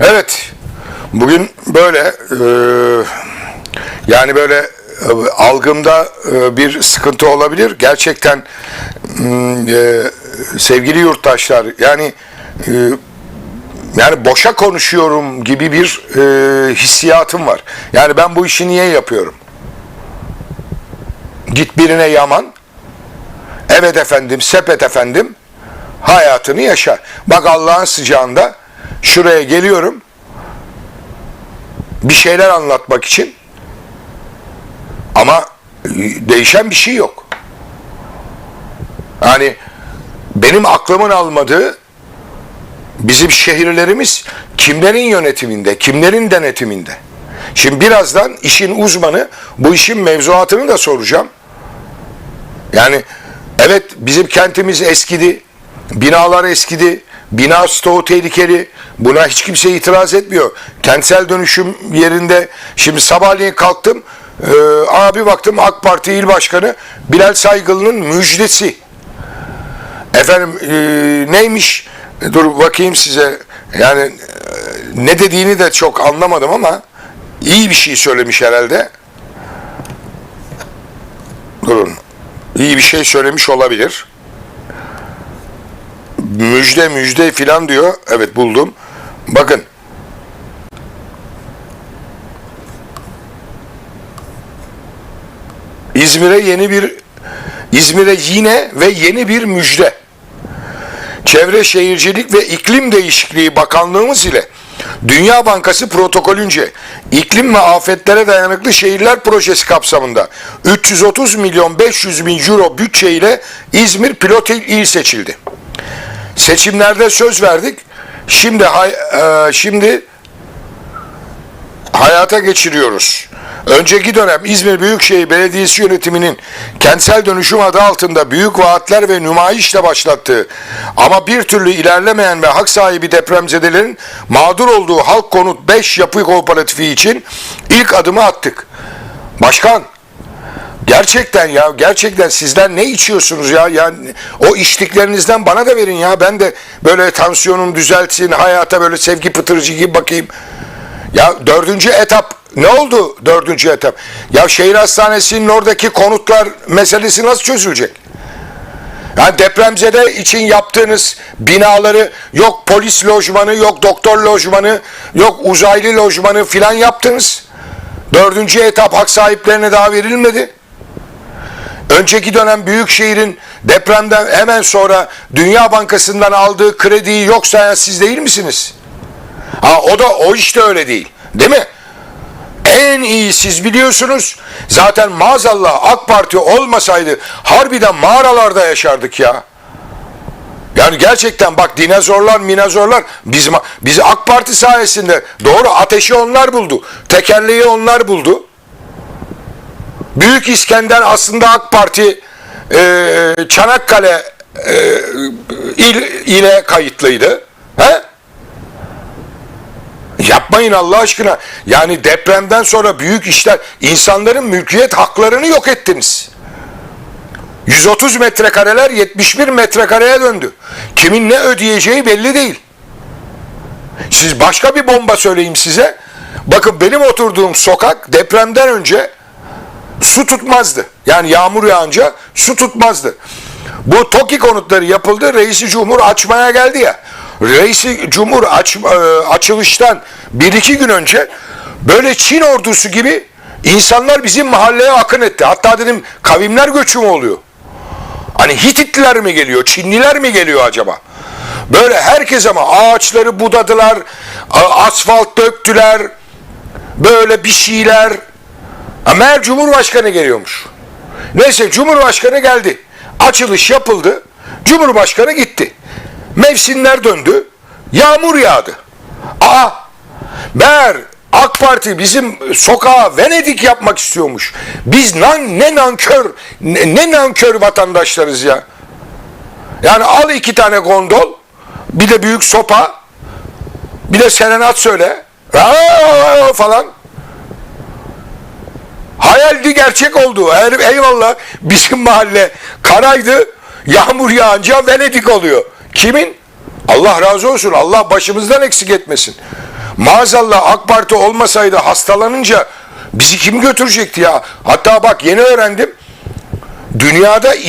Evet, bugün böyle e, yani böyle e, algımda e, bir sıkıntı olabilir. Gerçekten m, e, sevgili yurttaşlar yani yani boşa konuşuyorum gibi bir hissiyatım var. Yani ben bu işi niye yapıyorum? Git birine yaman, evet efendim, sepet efendim, hayatını yaşa. Bak Allah'ın sıcağında şuraya geliyorum, bir şeyler anlatmak için ama değişen bir şey yok. Yani benim aklımın almadığı bizim şehirlerimiz kimlerin yönetiminde, kimlerin denetiminde. Şimdi birazdan işin uzmanı bu işin mevzuatını da soracağım. Yani evet bizim kentimiz eskidi, binalar eskidi, bina stoğu tehlikeli. Buna hiç kimse itiraz etmiyor. Kentsel dönüşüm yerinde şimdi sabahleyin kalktım, e, abi baktım AK Parti İl Başkanı Bilal Saygılı'nın müjdesi. Efendim e, neymiş? Dur bakayım size. Yani e, ne dediğini de çok anlamadım ama iyi bir şey söylemiş herhalde. Durun. İyi bir şey söylemiş olabilir. Müjde müjde filan diyor. Evet buldum. Bakın. İzmir'e yeni bir İzmir'e yine ve yeni bir müjde. Çevre Şehircilik ve İklim Değişikliği Bakanlığımız ile Dünya Bankası protokolünce iklim ve afetlere dayanıklı şehirler projesi kapsamında 330 milyon 500 bin euro bütçe ile İzmir pilot il il seçildi. Seçimlerde söz verdik. Şimdi hay- e, şimdi hayata geçiriyoruz. Önceki dönem İzmir Büyükşehir Belediyesi yönetiminin kentsel dönüşüm adı altında büyük vaatler ve nümayişle başlattığı ama bir türlü ilerlemeyen ve hak sahibi depremzedelerin mağdur olduğu Halk Konut 5 Yapı Kooperatifi için ilk adımı attık. Başkan, Gerçekten ya gerçekten sizler ne içiyorsunuz ya yani o içtiklerinizden bana da verin ya ben de böyle tansiyonum düzeltsin hayata böyle sevgi pıtırcı gibi bakayım. Ya dördüncü etap ne oldu dördüncü etap? Ya şehir hastanesinin oradaki konutlar meselesi nasıl çözülecek? Yani depremzede için yaptığınız binaları yok polis lojmanı, yok doktor lojmanı, yok uzaylı lojmanı filan yaptınız. Dördüncü etap hak sahiplerine daha verilmedi. Önceki dönem Büyükşehir'in depremden hemen sonra Dünya Bankası'ndan aldığı krediyi yok sayan siz değil misiniz? Ha o da o işte öyle değil. Değil mi? En iyi siz biliyorsunuz. Zaten maazallah AK Parti olmasaydı harbiden mağaralarda yaşardık ya. Yani gerçekten bak dinozorlar minozorlar biz, biz AK Parti sayesinde doğru ateşi onlar buldu. Tekerleği onlar buldu. Büyük İskender aslında AK Parti e, Çanakkale e, il ile kayıtlıydı. He? Yapmayın Allah aşkına. Yani depremden sonra büyük işler, insanların mülkiyet haklarını yok ettiniz. 130 metrekareler 71 metrekareye döndü. Kimin ne ödeyeceği belli değil. Siz başka bir bomba söyleyeyim size. Bakın benim oturduğum sokak depremden önce su tutmazdı. Yani yağmur yağınca su tutmazdı. Bu TOKİ konutları yapıldı. Reisi Cumhur açmaya geldi ya. Reisi Cumhur aç, e, açılıştan bir iki gün önce böyle Çin ordusu gibi insanlar bizim mahalleye akın etti. Hatta dedim kavimler göçü mü oluyor? Hani Hititliler mi geliyor? Çinliler mi geliyor acaba? Böyle herkes ama ağaçları budadılar, asfalt döktüler, böyle bir şeyler. Meğer Cumhurbaşkanı geliyormuş. Neyse Cumhurbaşkanı geldi. Açılış yapıldı. Cumhurbaşkanı gitti. Mevsimler döndü. Yağmur yağdı. Aa meğer AK Parti bizim sokağa Venedik yapmak istiyormuş. Biz nan, ne nankör ne, ne nankör vatandaşlarız ya. Yani al iki tane gondol bir de büyük sopa bir de serenat söyle Aa, falan. Hayaldi gerçek oldu. Eğer, eyvallah bizim mahalle karaydı. Yağmur yağınca Venedik oluyor. Kimin? Allah razı olsun. Allah başımızdan eksik etmesin. Maazallah AK Parti olmasaydı hastalanınca bizi kim götürecekti ya? Hatta bak yeni öğrendim. Dünyada